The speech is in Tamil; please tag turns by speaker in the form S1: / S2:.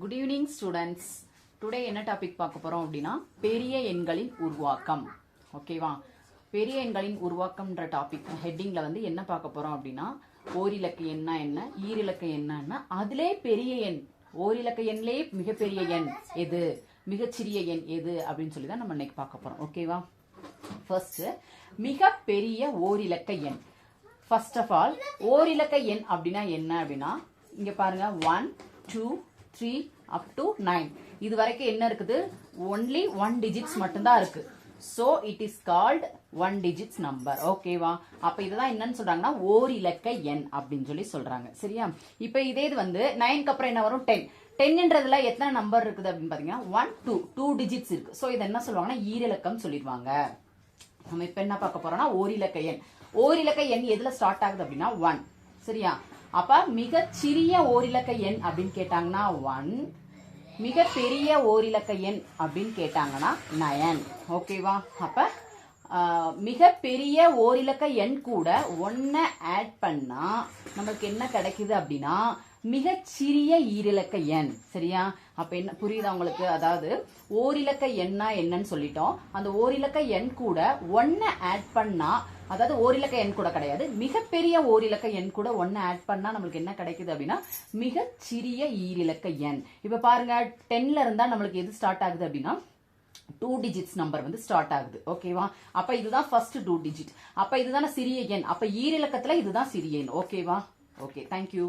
S1: குட் ஈவினிங் ஸ்டூடெண்ட்ஸ் டுடே என்ன டாபிக் பார்க்க போறோம் அப்படின்னா பெரிய எண்களின் உருவாக்கம். ஓகேவா பெரிய எண்களின் உருவாக்கம்ன்ற டாபிக் ஹெட்டிங்ல வந்து என்ன பார்க்க போறோம் அப்படின்னா ஓரிலக்க எண்ணா என்ன ஈரிலக்க எண்ணா அதிலே பெரிய எண். ஓரிலக்க எண்ணிலே மிகப்பெரிய எண் எது? மிகச்சிறிய எண் எது? அப்படின்னு சொல்லி தான் நம்ம இன்னைக்கு பார்க்க போறோம். ஓகேவா ஃபர்ஸ்ட் மிகப்பெரிய ஓரிலக்க எண். ஃபர்ஸ்ட் ஆஃப் ஆல் ஓரிலக்க எண் அப்படின்னா என்ன அப்படின்னா இங்க பாருங்க one two three up to nine இது வரைக்கும் என்ன இருக்குது? ஒன்லி ஒன் டிஜிட்ஸ் மட்டும்தான் இருக்கு. So it is called one digits number ஓகேவா அப்போ இதுதான் என்னன்னு சொல்றாங்கன்னா ஓரிலக்க எண் அப்படின்னு சொல்லி சொல்றாங்க. சரியா? இப்போ இதே இது வந்து நைனுக்கு அப்புறம் என்ன வரும்? டென் டென்ன்றதுல எத்தனை நம்பர் இருக்குது அப்படின்னு பாத்தீங்கன்னா ஒன் டூ டூ டிஜிட்ஸ் இருக்கு. ஸோ இதை என்ன சொல்லுவாங்கன்னா ஈரிலக்கம் சொல்லிடுவாங்க. நம்ம இப்ப என்ன பார்க்க போறோம்னா ஓரிலக்க எண். ஓரிலக்க எண் எதுல ஸ்டார்ட் ஆகுது அப்படின்னா ஒன் சரியா? அப்ப மிக சிறிய ஓரிலக்க எண் அப்படின்னு கேட்டாங்கன்னா ஒன் மிக பெரிய ஓரிலக்க எண் அப்படின்னு கேட்டாங்கன்னா நயன் ஓகேவா அப்ப மிகப்பெரிய மிக பெரிய ஓரிலக்க எண் கூட ஒன்ன ஆட் பண்ணா நமக்கு என்ன கிடைக்குது அப்படின்னா மிகச் சிறிய ஈரிலக்க எண். சரியா? அப்ப என்ன புரியுதா உங்களுக்கு? அதாவது ஓரிலக்க எண்ணா என்னன்னு சொல்லிட்டோம். அந்த ஓரிலக்க எண் கூட ஒன்ன ஆட் பண்ணா அதாவது ஓரிலக்க எண் கூட கிடையாது. மிகப்பெரிய ஓரிலக்க எண் கூட ஒன்னு ஆட் பண்ணா நம்மளுக்கு என்ன கிடைக்குது அப்படின்னா மிகச் சிறிய ஈரிலக்க எண். இப்ப பாருங்க டென்ல இருந்தா நம்மளுக்கு எது ஸ்டார்ட் ஆகுது அப்படின்னா டூ டிஜிட்ஸ் நம்பர் வந்து ஸ்டார்ட் ஆகுது. ஓகேவா அப்ப இதுதான் ஃபர்ஸ்ட் டூ டிஜிட் அப்ப இதுதான சிறிய எண். அப்ப ஈரிலக்கத்துல இதுதான் சிறிய எண். ஓகேவா ஓகே தேங்க்யூ